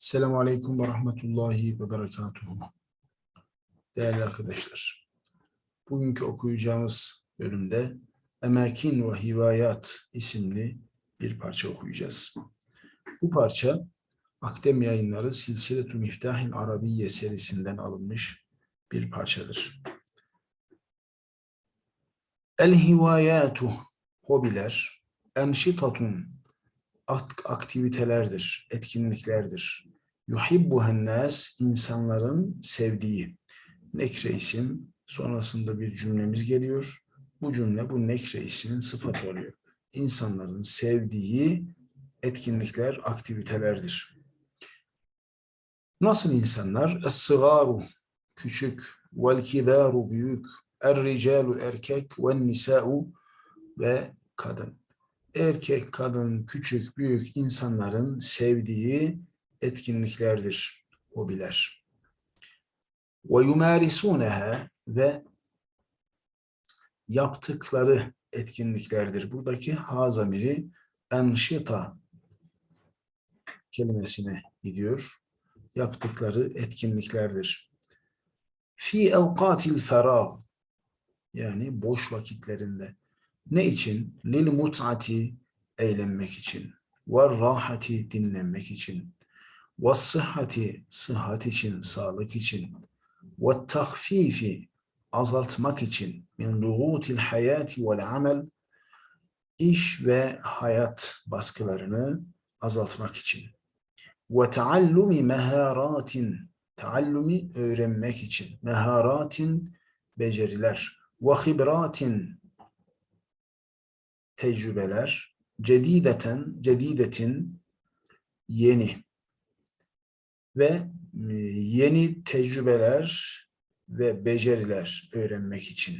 Selamun Aleyküm ve Rahmetullahi ve Berekatuhu. Değerli arkadaşlar, bugünkü okuyacağımız bölümde Emakin ve Hivayat isimli bir parça okuyacağız. Bu parça Akdem Yayınları Silsile-tü Miftahil Arabiye serisinden alınmış bir parçadır. El-Hivayatu, hobiler, enşitatun, ak- aktivitelerdir, etkinliklerdir. Yuhibbuhen nas, insanların sevdiği. Nekre isim, sonrasında bir cümlemiz geliyor. Bu cümle bu nekre ismin sıfatı oluyor. İnsanların sevdiği etkinlikler, aktivitelerdir. Nasıl insanlar? Es-sıgaru, küçük, vel kibaru, büyük, er-ricalu, erkek, ve nisa'u ve kadın erkek, kadın, küçük, büyük insanların sevdiği etkinliklerdir, hobiler. Ve yumarisuneha ve yaptıkları etkinliklerdir. Buradaki ha zamiri enşita kelimesine gidiyor. Yaptıkları etkinliklerdir. Fi evkatil ferag yani boş vakitlerinde. Ne için? Lil mut'ati eğlenmek için. Ve rahati dinlenmek için. Ve sıhhati sıhhat için, sağlık için. Ve tahfifi azaltmak için. Min dugutil hayati vel amel iş ve hayat baskılarını azaltmak için. Ve taallumi meharatin taallumi öğrenmek için. Meharatin beceriler. Ve hibratin tecrübeler, cedideten, cedidetin yeni ve e, yeni tecrübeler ve beceriler öğrenmek için.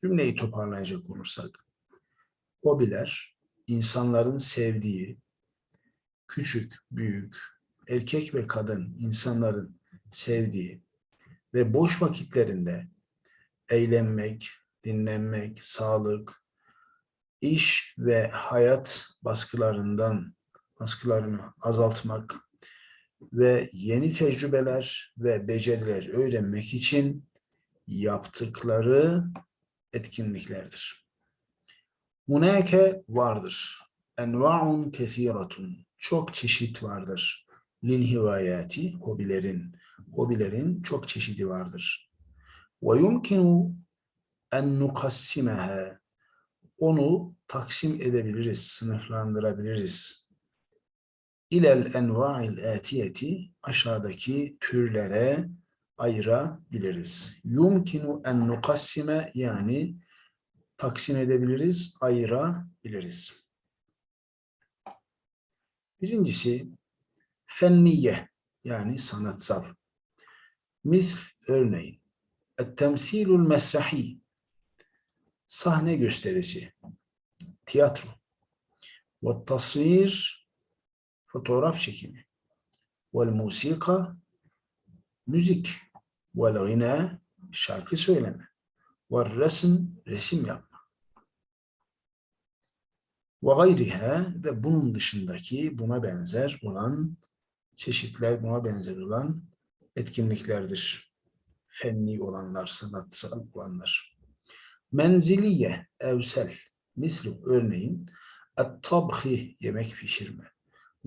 Cümleyi toparlayacak olursak, hobiler, insanların sevdiği, küçük, büyük, erkek ve kadın insanların sevdiği ve boş vakitlerinde eğlenmek, dinlenmek, sağlık, iş ve hayat baskılarından baskılarını azaltmak ve yeni tecrübeler ve beceriler öğrenmek için yaptıkları etkinliklerdir. Hunake vardır. Enva'un kethiratun. Çok çeşit vardır. Lil hivayati, hobilerin. Hobilerin çok çeşidi vardır. Ve yumkinu en nukassimeha onu taksim edebiliriz, sınıflandırabiliriz. İlel enva'il atiyeti aşağıdaki türlere ayırabiliriz. Yumkinu en nukassime yani taksim edebiliriz, ayırabiliriz. Birincisi fenniye yani sanatsal. Misl örneğin. Et-temsilul mesrahi sahne gösterisi, tiyatro ve tasvir, fotoğraf çekimi. Ve musika, müzik. Ve gina, şarkı söyleme. Ve resim, resim yapma. Ve gayriha ve bunun dışındaki buna benzer olan çeşitler, buna benzer olan etkinliklerdir. Fenni olanlar, sanatsal olanlar. Menziliye, evsel, mislu örneğin et-tabhi yemek pişirme,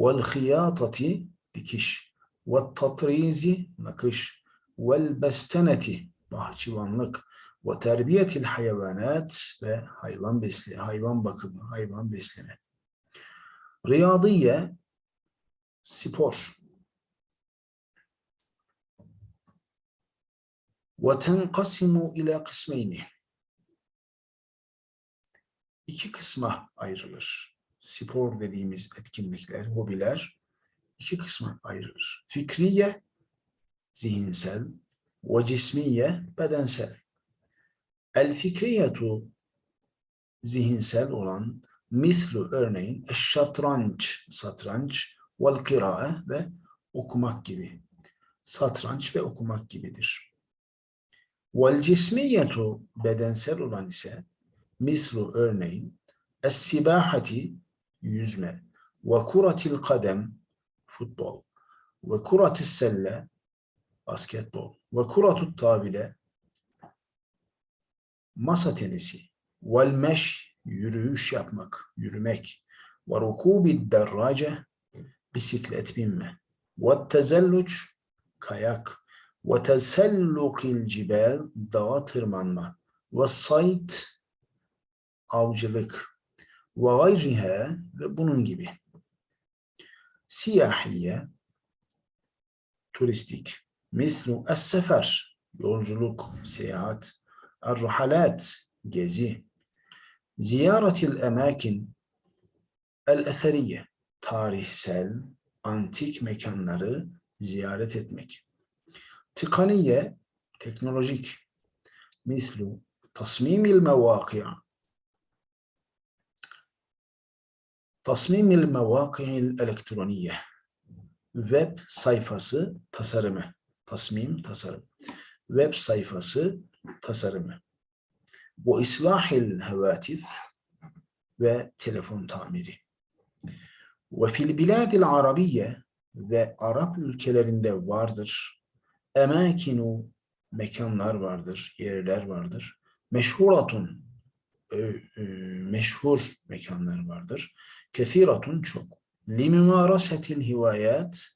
vel hiyatati dikiş, ve tatrizi nakış, vel besteneti bahçıvanlık, ve terbiyetil hayvanat ve hayvan besli, hayvan bakımı, hayvan besleme. Riyadiye spor. Ve tenqasimu ila kısmeyni iki kısma ayrılır. Spor dediğimiz etkinlikler, hobiler iki kısma ayrılır. Fikriye, zihinsel ve cismiye, bedensel. El fikriyetu, zihinsel olan, mislu örneğin, şatranç, satranç, vel kirae ve okumak gibi. Satranç ve okumak gibidir. Vel cismiyetu, bedensel olan ise, mislu örneğin es-sibahati yüzme ve kuratil kadem futbol. Ve kuratü selle basketbol. Ve kuratü tabile masa tenisi. Vel meş yürüyüş yapmak, yürümek. Ve rukubi derrace bisiklet binme. Ve tezelluç kayak. Ve tesellukil cibel dağa tırmanma. Ve sayt avcılık. Ve gayriha ve bunun gibi. Siyahiye turistik. Mislu es-sefer yolculuk, seyahat. Er-ruhalat gezi. Ziyaretil emakin el-eseriye tarihsel, antik mekanları ziyaret etmek. Tıkaniye teknolojik. Mislu tasmimil mevaki'a Tasmimil mevaki'il elektroniye. Web sayfası tasarımı. Tasmim tasarım. Web sayfası tasarımı. Bu islahil hevatif ve telefon tamiri. Ve fil biladil arabiye ve Arap ülkelerinde vardır. Emakinu mekanlar vardır, yerler vardır. Meşhuratun meşhur mekanlar vardır. Kethiratun çok. Limimarasetil hivayat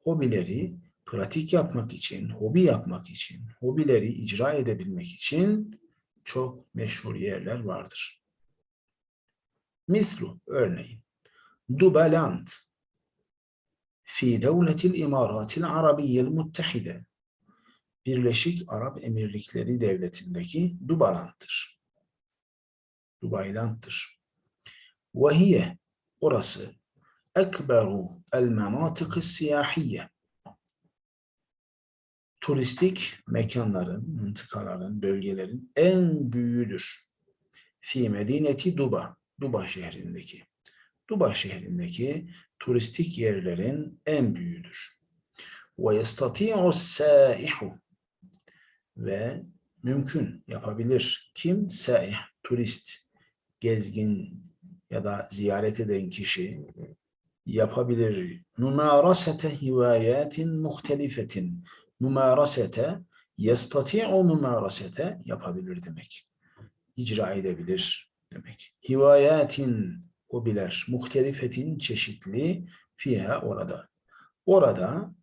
hobileri pratik yapmak için, hobi yapmak için, hobileri icra edebilmek için çok meşhur yerler vardır. Mislu örneğin Dubaland fi devletil imaratil arabiyel muttehide Birleşik Arap Emirlikleri Devleti'ndeki Dubaland'dır. Dubayland'dır. Ve hiye orası ekberu el menatıkı siyahiye turistik mekanların, mıntıkaların, bölgelerin en büyüğüdür. Fi medineti Duba, Duba şehrindeki. Duba şehrindeki turistik yerlerin en büyüğüdür. Ve yestati'u saihu ve mümkün yapabilir. Kim? Saih, turist, gezgin ya da ziyaret eden kişi yapabilir. Numarasete hivayatin muhtelifetin. Numarasete, yestati'u numarasete yapabilir demek. İcra edebilir demek. Hivayatin hobiler, muhtelifetin çeşitli fiha orada. Orada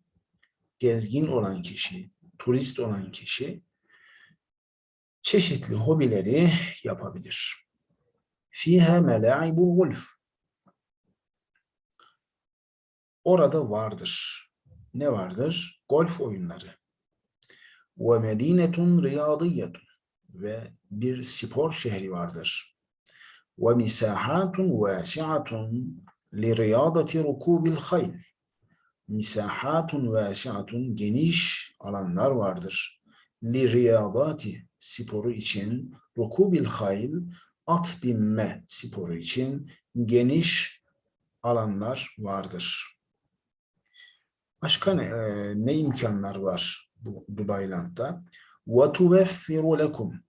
gezgin olan kişi, turist olan kişi çeşitli hobileri yapabilir. Fiha mela'ibul gulf. Orada vardır. Ne vardır? Golf oyunları. Ve medinetun riyadiyetun. Ve bir spor şehri vardır. Ve misahatun vasi'atun li riyadati rukubil hayl. Misahatun vasi'atun geniş alanlar vardır. Li riyadati sporu için rukubil hayl at binme sporu için geniş alanlar vardır. Başka ne, e, ne imkanlar var bu Dubailand'da? وَتُوَفِّرُ لَكُمْ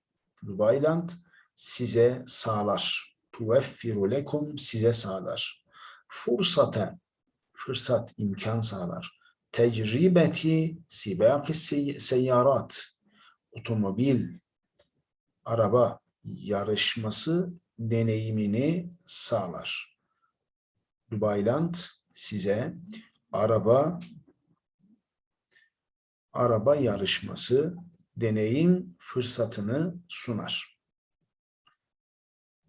Dubailand size sağlar. تُوَفِّرُ lekum size sağlar. Fursata, fırsat, imkan sağlar. Tecribeti sibaki seyyarat, otomobil, araba yarışması deneyimini sağlar. Dubailand size araba araba yarışması deneyim fırsatını sunar.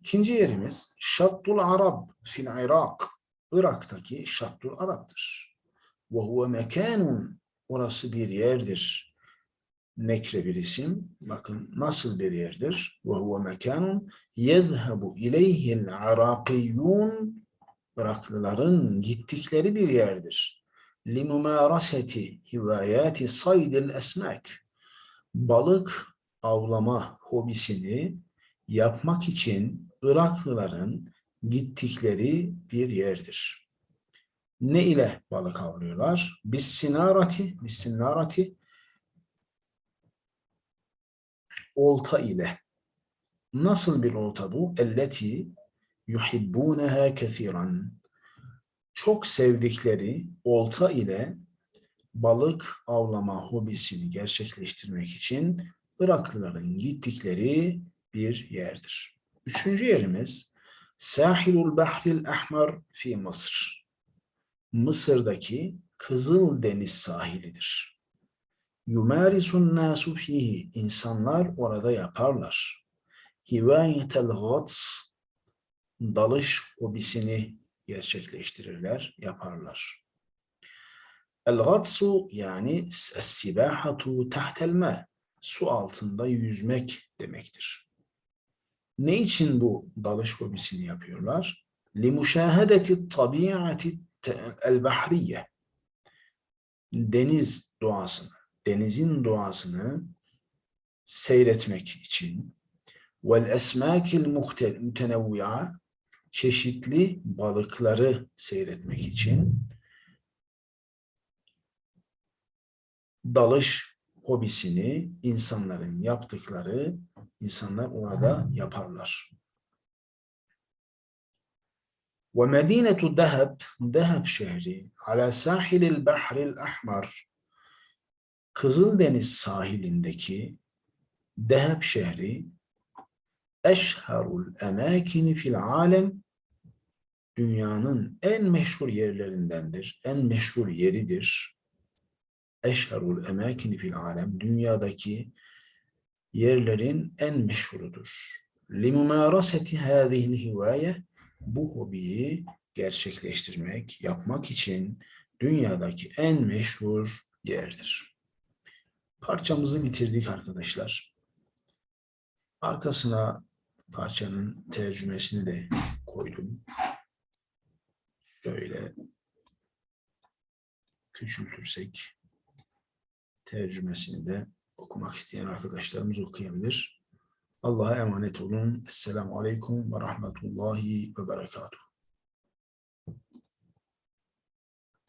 İkinci yerimiz Şattul Arab fil Irak. Irak'taki Şattul Arap'tır. Ve huve mekanun orası bir yerdir. Nekre bir isim. Bakın nasıl bir yerdir? Ve huve mekanun yezhebu ileyhil Arakiyyun Iraklıların gittikleri bir yerdir. Limumaraseti hivayati saydil esmek balık avlama hobisini yapmak için Iraklıların gittikleri bir yerdir. Ne ile balık avlıyorlar? Bis sinarati, olta ile. Nasıl bir olta bu? Elleti yuhibbuneha kethiran. çok sevdikleri olta ile balık avlama hobisini gerçekleştirmek için Iraklıların gittikleri bir yerdir. Üçüncü yerimiz Sahilul Bahril Ahmar fi Mısır. Mısır'daki Kızıl Deniz sahilidir. Yumarisun nasu fihi. İnsanlar orada yaparlar. Hivayetel gats. Dalış hobisini gerçekleştirirler, yaparlar. El-gatsu yani es-sibahatu tahtel ma. Su altında yüzmek demektir. Ne için bu dalış hobisini yapıyorlar? Limuşahadeti tabiati el-bahriye. Deniz doğasını, denizin doğasını seyretmek için vel esmakil mutenevvi'a çeşitli balıkları seyretmek için dalış hobisini insanların yaptıkları insanlar orada yaparlar. Ve Medinetu Deheb, Deheb şehri ala sahilil bahril ahmar Kızıldeniz sahilindeki Deheb şehri eşherul emakini fil alem dünyanın en meşhur yerlerindendir. En meşhur yeridir. Eşherul emakini fil alem dünyadaki yerlerin en meşhurudur. Limumaraseti hâzihil hivaye bu hobiyi gerçekleştirmek, yapmak için dünyadaki en meşhur yerdir. Parçamızı bitirdik arkadaşlar. Arkasına parçanın tercümesini de koydum. Şöyle küçültürsek tercümesini de okumak isteyen arkadaşlarımız okuyabilir. Allah'a emanet olun. Esselamu Aleyküm ve Rahmetullahi ve Berekatuhu.